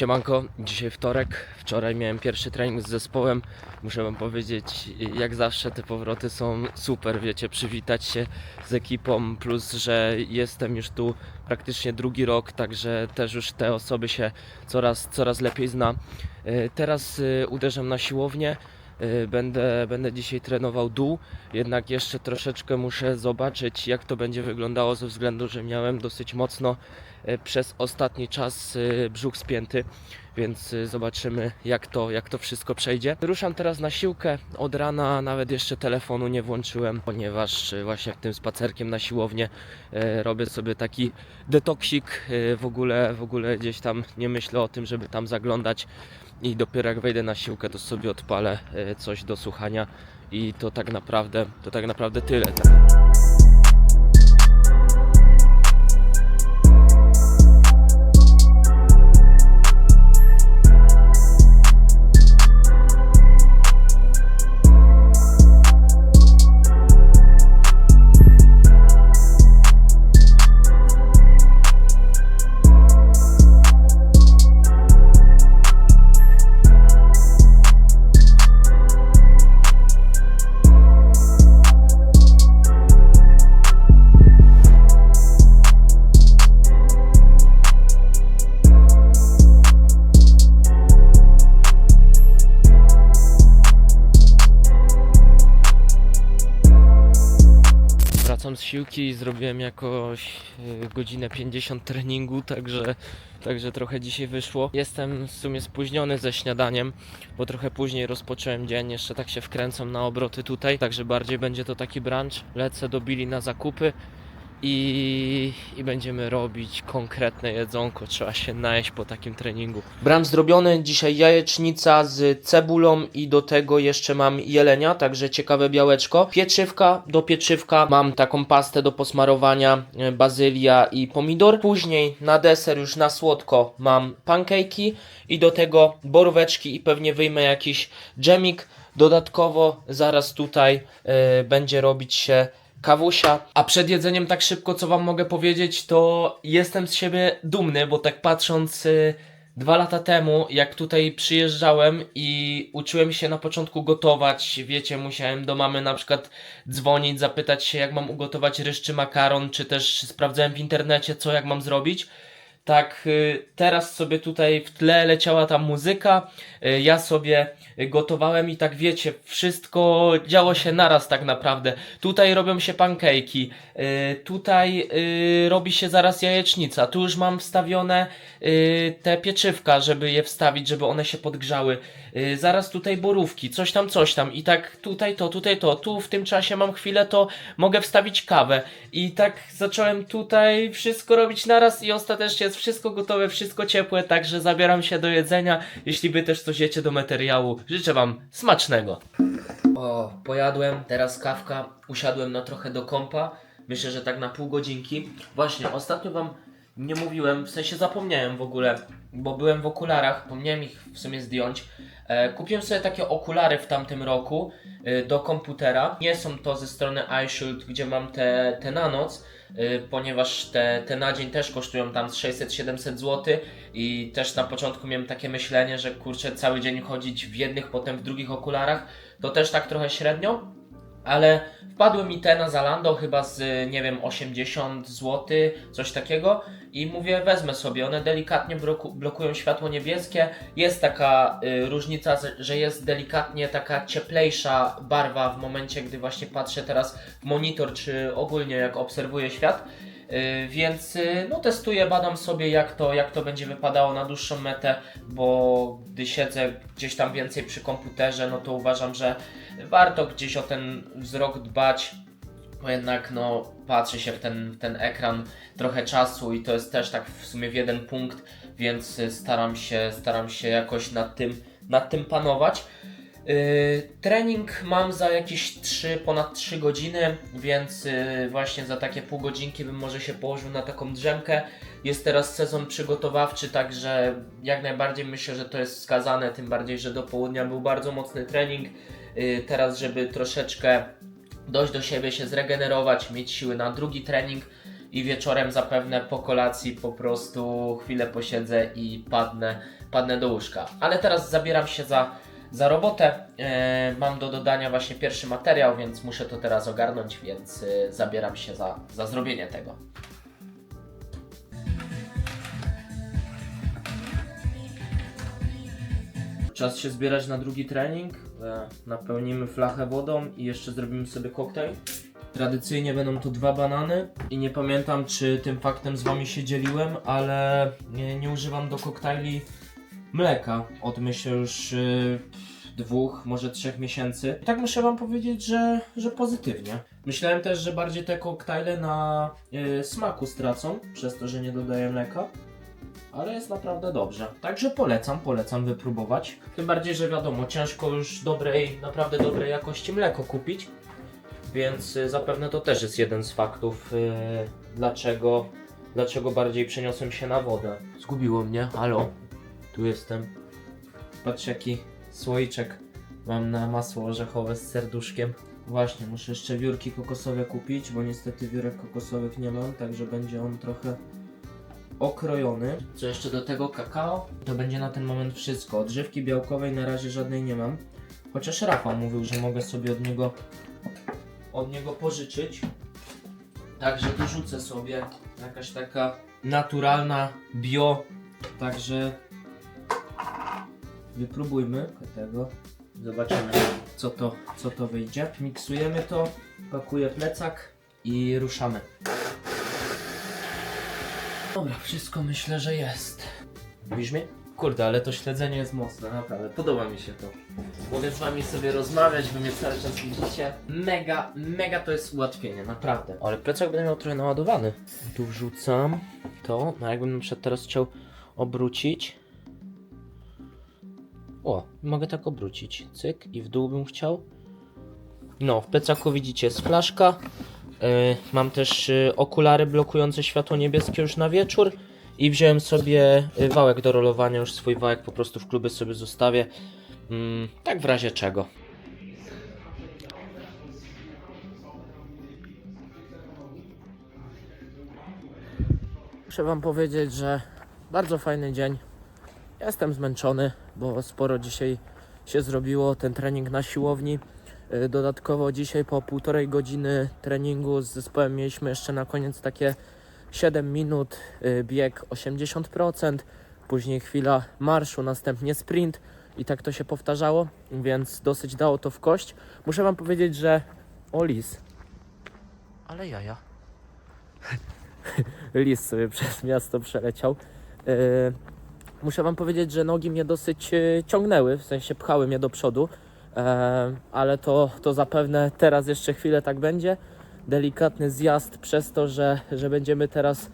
Siemanko, dzisiaj wtorek. Wczoraj miałem pierwszy trening z zespołem. Muszę wam powiedzieć, jak zawsze te powroty są super, wiecie, przywitać się z ekipą, plus, że jestem już tu praktycznie drugi rok, także też już te osoby się coraz, coraz lepiej zna. E, Teraz e, uderzam na siłownię. E, Będę, będę dzisiaj trenował dół, jednak jeszcze troszeczkę muszę zobaczyć, jak to będzie wyglądało, ze względu, że miałem dosyć mocno przez ostatni czas e, brzuch spięty, więc e, zobaczymy jak to, jak to wszystko przejdzie. Ruszam teraz na siłkę, od rana nawet jeszcze telefonu nie włączyłem, ponieważ e, właśnie tym spacerkiem na siłownię e, robię sobie taki detoksik, e, w ogóle, w ogóle gdzieś tam nie myślę o tym, żeby tam zaglądać i dopiero jak wejdę na siłkę, to sobie odpalę e, coś do słuchania i to tak naprawdę, to tak naprawdę tyle. I zrobiłem jakoś e, godzinę 50 treningu, także, także trochę dzisiaj wyszło. Jestem w sumie spóźniony ze śniadaniem, bo trochę później rozpocząłem dzień, jeszcze tak się wkręcam na obroty tutaj, także bardziej będzie to taki brunch. Lecę do Billy na zakupy i, i będziemy robić konkretne jedzonko. Trzeba się najeść po takim treningu. Brunch zrobiony, dzisiaj jajecznica z cebulą i do tego jeszcze mam jelenia, także ciekawe białeczko. Pieczywka, do pieczywka mam taką pastę do posmarowania, e, bazylia i pomidor. Później na deser już na słodko mam pancake'i i do tego boróweczki i pewnie wyjmę jakiś dżemik. Dodatkowo zaraz tutaj e, będzie robić się kawusia. A przed jedzeniem tak szybko, co wam mogę powiedzieć, to jestem z siebie dumny, bo tak patrząc y, dwa lata temu, jak tutaj przyjeżdżałem i uczyłem się na początku gotować, wiecie, musiałem do mamy na przykład dzwonić, zapytać się, jak mam ugotować ryż czy makaron, czy też sprawdzałem w internecie, co jak mam zrobić. Tak, y, teraz sobie tutaj w tle leciała ta muzyka, y, ja sobie gotowałem i tak wiecie, wszystko działo się naraz tak naprawdę. Tutaj robią się pancake'i, y, tutaj robi się zaraz jajecznica, tu już mam wstawione te pieczywka, żeby je wstawić, żeby one się podgrzały. Zaraz tutaj borówki, coś tam, coś tam. I tak tutaj to, tutaj to, tu w tym czasie mam chwilę, to mogę wstawić kawę. I tak zacząłem tutaj wszystko robić naraz i ostatecznie jest wszystko gotowe, wszystko ciepłe, także zabieram się do jedzenia. Jeśli wy też coś jecie do materiału, życzę wam smacznego. O, pojadłem, teraz kawka, usiadłem na trochę do kompa, myślę, że tak na pół godzinki. Właśnie, ostatnio wam nie mówiłem, w sensie zapomniałem w ogóle, bo byłem w okularach, pomniałem ich w sumie zdjąć. E, kupiłem sobie takie okulary w tamtym roku e, do komputera. Nie są to ze strony iShield, gdzie mam te, te na noc, ponieważ te, te na dzień też kosztują tam z 600-700 zł i też na początku miałem takie myślenie, że kurczę cały dzień chodzić w jednych, potem w drugich okularach, to też tak trochę średnio. Ale wpadły mi te na Zalando chyba z, nie wiem, 80 zł, coś takiego i mówię, wezmę sobie. One delikatnie bloku, blokują światło niebieskie. Jest taka y, różnica, że jest delikatnie taka cieplejsza barwa w momencie, gdy właśnie patrzę teraz w monitor, czy ogólnie jak obserwuję świat. Y, Więc y, no testuję, badam sobie jak to, jak to będzie wypadało na dłuższą metę, bo gdy siedzę gdzieś tam więcej przy komputerze, no to uważam, że warto gdzieś o ten wzrok dbać, bo jednak no patrzy się w ten, w ten ekran trochę czasu i to jest też tak w sumie w jeden punkt, więc y, staram się, staram się jakoś nad tym, nad tym panować. Yy, trening mam za jakieś 3, ponad 3 godziny, więc yy, właśnie za takie pół godzinki bym może się położył na taką drzemkę. Jest teraz sezon przygotowawczy, także jak najbardziej myślę, że to jest wskazane, tym bardziej, że do południa był bardzo mocny trening. Teraz, żeby troszeczkę dojść do siebie, się zregenerować, mieć siły na drugi trening i wieczorem zapewne po kolacji po prostu chwilę posiedzę i padnę, padnę do łóżka. Ale teraz zabieram się za, za robotę. E, mam do dodania właśnie pierwszy materiał, więc muszę to teraz ogarnąć, więc e, zabieram się za, za zrobienie tego. Czas się zbierać na drugi trening. E, Napełnimy flachę wodą i jeszcze zrobimy sobie koktajl. Tradycyjnie będą to dwa banany i nie pamiętam czy tym faktem z wami się dzieliłem, ale nie, nie używam do koktajli mleka od myślę już y, dwóch, może trzech miesięcy. I tak muszę wam powiedzieć, że, że pozytywnie. Myślałem też, że bardziej te koktajle na y, smaku stracą, przez to, że nie dodaję mleka ale jest naprawdę dobrze. Także polecam, polecam wypróbować. Tym bardziej, że wiadomo, ciężko już dobrej, naprawdę dobrej jakości mleko kupić, więc y, zapewne to też jest jeden z faktów, y, dlaczego, dlaczego bardziej przeniosłem się na wodę. Zgubiło mnie, halo, tu jestem. Patrz jaki słoiczek mam na masło orzechowe z serduszkiem. Właśnie, muszę jeszcze wiórki kokosowe kupić, bo niestety wiórek kokosowych nie mam, także będzie on trochę okrojony. Co jeszcze do tego kakao? To będzie na ten moment wszystko. Odżywki białkowej na razie żadnej nie mam. Chociaż Rafał mówił, że mogę sobie od niego od niego pożyczyć. Także dorzucę sobie jakaś taka naturalna bio. Także wypróbujmy tego. Zobaczymy co to, co to wyjdzie. Miksujemy to, pakuję plecak i ruszamy. Dobra, wszystko myślę, że jest. Widzisz mnie? Kurde, ale to śledzenie jest mocne, naprawdę. Podoba mi się to. Mogę z wami sobie rozmawiać, wy mnie cały czas widzicie. Mega, mega to jest ułatwienie, naprawdę. Ale plecak będę miał trochę naładowany. Tu wrzucam to, no jakbym na przykład teraz chciał obrócić. O, mogę tak obrócić. Cyk i w dół bym chciał. No, w plecaku widzicie jest flaszka. Yy, mam też yy, okulary blokujące światło niebieskie już na wieczór. I wziąłem sobie yy, wałek do rolowania, już swój wałek po prostu w klubie sobie zostawię. Mm, tak w razie czego. Muszę wam powiedzieć, że bardzo fajny dzień. Jestem zmęczony, bo sporo dzisiaj się zrobiło. Ten trening na siłowni. Y, Dodatkowo dzisiaj po półtorej godziny treningu z zespołem mieliśmy jeszcze na koniec takie 7 minut, y, bieg 80%, później chwila marszu, następnie sprint i tak to się powtarzało, więc dosyć dało to w kość. Muszę wam powiedzieć, że o lis, ale jaja. lis sobie przez miasto przeleciał. Y, Muszę wam powiedzieć, że nogi mnie dosyć ciągnęły, w sensie pchały mnie do przodu. Ale to, to zapewne teraz jeszcze chwilę tak będzie. Delikatny zjazd przez to, że, że będziemy teraz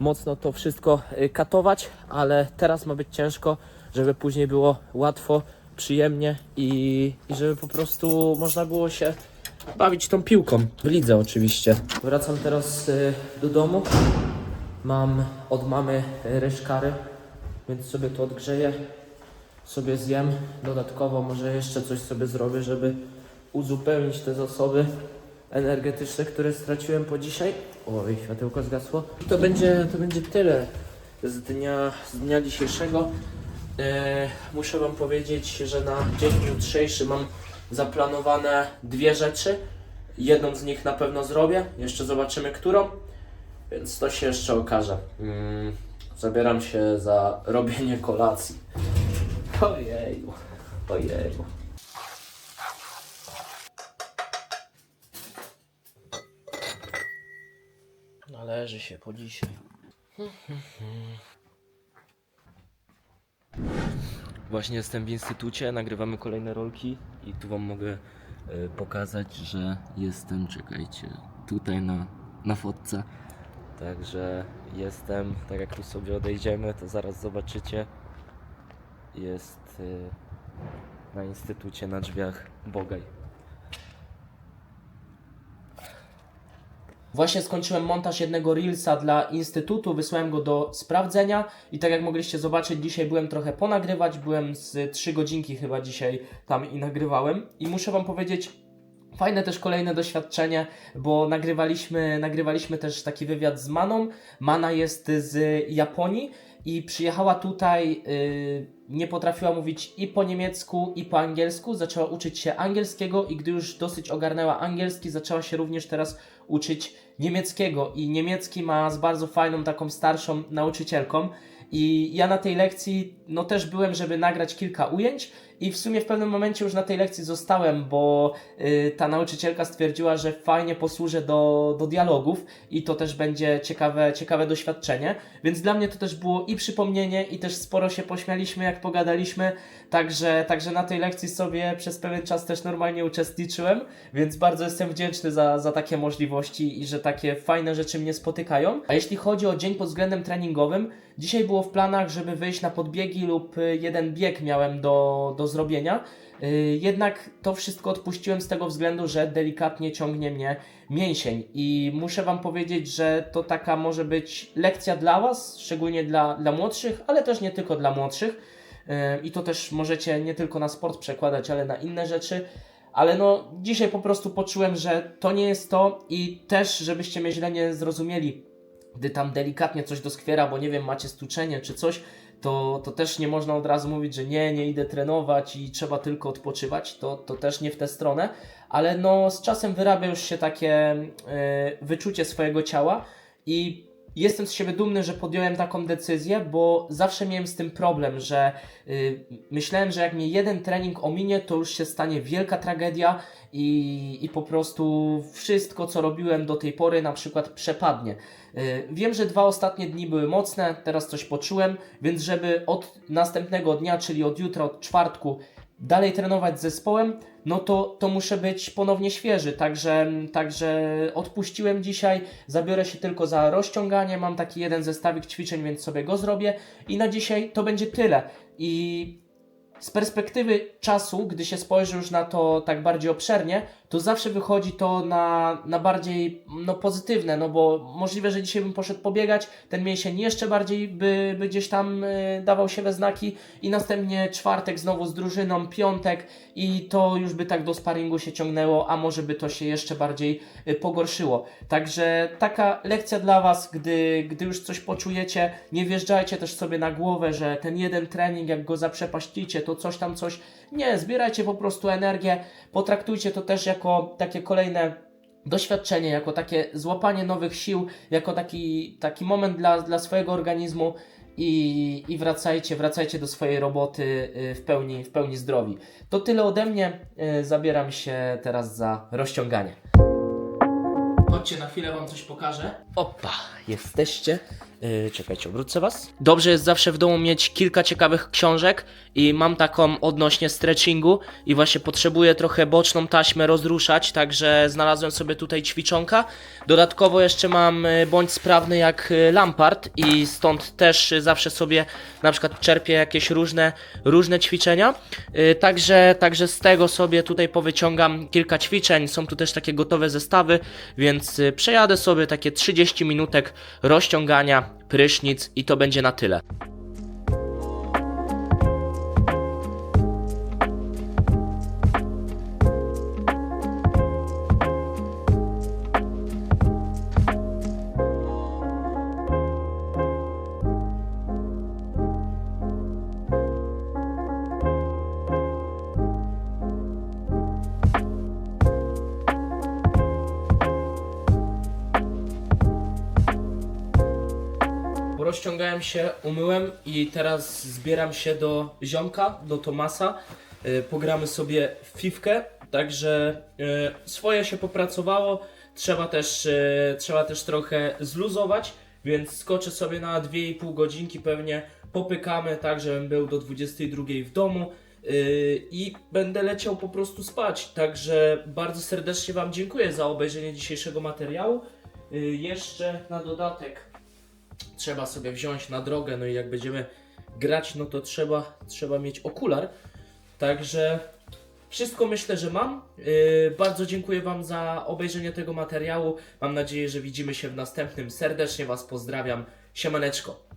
mocno to wszystko y, katować, ale teraz ma być ciężko, żeby później było łatwo, przyjemnie i, i żeby po prostu można było się bawić tą piłką. W lidze oczywiście. Wracam teraz y, do domu. Mam od mamy y, reszkary, więc sobie to odgrzeję sobie zjem. Dodatkowo może jeszcze coś sobie zrobię, żeby uzupełnić te zasoby energetyczne, które straciłem po dzisiaj. Oj, światełko zgasło. To będzie, to będzie tyle z dnia, z dnia dzisiejszego. E, muszę Wam powiedzieć, że na dzień jutrzejszy mam zaplanowane dwie rzeczy. Jedną z nich na pewno zrobię, jeszcze zobaczymy którą, więc to się jeszcze okaże. Mm, zabieram się za robienie kolacji. Ojeju, ojeju. Należy się po dzisiaj. Właśnie jestem w instytucie, nagrywamy kolejne rolki i tu wam mogę e, pokazać, że jestem, czekajcie, tutaj na, na fotce. Także jestem, tak jak tu sobie odejdziemy, to zaraz zobaczycie jest y, na instytucie na drzwiach Bogaj. Właśnie skończyłem montaż jednego Reelsa dla Instytutu, wysłałem go do sprawdzenia i tak jak mogliście zobaczyć, dzisiaj byłem trochę ponagrywać, byłem z 3 godzinki chyba dzisiaj tam i nagrywałem i muszę Wam powiedzieć, Fajne też kolejne doświadczenie, bo nagrywaliśmy, nagrywaliśmy też taki wywiad z Maną. Mana jest z Japonii i przyjechała tutaj, y, nie potrafiła mówić i po niemiecku, i po angielsku. Zaczęła uczyć się angielskiego i gdy już dosyć ogarnęła angielski, zaczęła się również teraz uczyć niemieckiego. I niemiecki ma z bardzo fajną, taką starszą nauczycielką. I ja na tej lekcji, no też byłem, żeby nagrać kilka ujęć, i w sumie w pewnym momencie już na tej lekcji zostałem, bo y, ta nauczycielka stwierdziła, że fajnie posłużę do, do dialogów i to też będzie ciekawe, ciekawe doświadczenie. Więc dla mnie to też było i przypomnienie, i też sporo się pośmialiśmy, jak pogadaliśmy. Także, także na tej lekcji sobie przez pewien czas też normalnie uczestniczyłem, więc bardzo jestem wdzięczny za, za takie możliwości i że takie fajne rzeczy mnie spotykają. A jeśli chodzi o dzień pod względem treningowym, dzisiaj było w planach, żeby wyjść na podbiegi lub y, jeden bieg miałem do, do zrobienia. Y, Jednak to wszystko odpuściłem z tego względu, że delikatnie ciągnie mnie mięsień i muszę Wam powiedzieć, że to taka może być lekcja dla Was, szczególnie dla, dla młodszych, ale też nie tylko dla młodszych. Yy, I to też możecie nie tylko na sport przekładać, ale na inne rzeczy. Ale no, dzisiaj po prostu poczułem, że to nie jest to i też, żebyście mnie źle nie zrozumieli, gdy tam delikatnie coś doskwiera, bo nie wiem, macie stuczenie czy coś, to, to też nie można od razu mówić, że nie, nie idę trenować i trzeba tylko odpoczywać. To, to też nie w tę stronę, ale no, z czasem wyrabia już się takie e, wyczucie swojego ciała i jestem z siebie dumny, że podjąłem taką decyzję, bo zawsze miałem z tym problem, że y, myślałem, że jak mnie jeden trening ominie, to już się stanie wielka tragedia i, i po prostu wszystko, co robiłem do tej pory, na przykład przepadnie. Y, Wiem, że dwa ostatnie dni były mocne, teraz coś poczułem, więc żeby od następnego dnia, czyli od jutra, od czwartku, dalej trenować z zespołem, no to, to muszę być ponownie świeży. Także, także odpuściłem dzisiaj, zabiorę się tylko za rozciąganie. Mam taki jeden zestawik ćwiczeń, więc sobie go zrobię. I na dzisiaj to będzie tyle. I z perspektywy czasu, gdy się spojrzy już na to tak bardziej obszernie, to zawsze wychodzi to na, na bardziej no, pozytywne, no bo możliwe, że dzisiaj bym poszedł pobiegać, ten mięsień jeszcze bardziej by, by gdzieś tam y, dawał się we znaki i następnie czwartek znowu z drużyną, piątek i to już by tak do sparingu się ciągnęło, a może by to się jeszcze bardziej y, pogorszyło. Także taka lekcja dla Was, gdy, gdy już coś poczujecie, nie wjeżdżajcie też sobie na głowę, że ten jeden trening, jak go zaprzepaścicie, to coś tam coś. Nie, zbierajcie po prostu energię, potraktujcie to też jako takie kolejne doświadczenie, jako takie złapanie nowych sił, jako taki, taki moment dla, dla swojego organizmu i, i wracajcie, wracajcie do swojej roboty y, w pełni, w pełni zdrowi. To tyle ode mnie, y, zabieram się teraz za rozciąganie. Chodźcie, na chwilę Wam coś pokażę. Opa, jesteście. Yy, czekajcie, obrócę Was. Dobrze jest zawsze w domu mieć kilka ciekawych książek i mam taką odnośnie stretchingu i właśnie potrzebuję trochę boczną taśmę rozruszać, także znalazłem sobie tutaj ćwiczonka. Dodatkowo jeszcze mam y, bądź sprawny jak y, Lampard i stąd też y, zawsze sobie na przykład czerpię jakieś różne, różne ćwiczenia. Y, Także, także z tego sobie tutaj powyciągam kilka ćwiczeń. Są tu też takie gotowe zestawy, więc y, przejadę sobie takie 30 minutek rozciągania, prysznic i to będzie na tyle. Rozciągałem się, umyłem i teraz zbieram się do ziomka, do Tomasa. Y, Pogramy sobie w fifkę, także y, swoje się popracowało. Trzeba też, y, trzeba też trochę zluzować, więc skoczę sobie na 2,5 godzinki pewnie. Popykamy tak, żebym był do 22 w domu. I będę leciał po prostu spać. Także bardzo serdecznie Wam dziękuję za obejrzenie dzisiejszego materiału. Jeszcze na dodatek trzeba sobie wziąć na drogę, no i jak będziemy grać, no to trzeba, trzeba mieć okular. Także wszystko myślę, że mam. Yy, bardzo dziękuję Wam za obejrzenie tego materiału. Mam nadzieję, że widzimy się w następnym. Serdecznie Was pozdrawiam. Siemaneczko.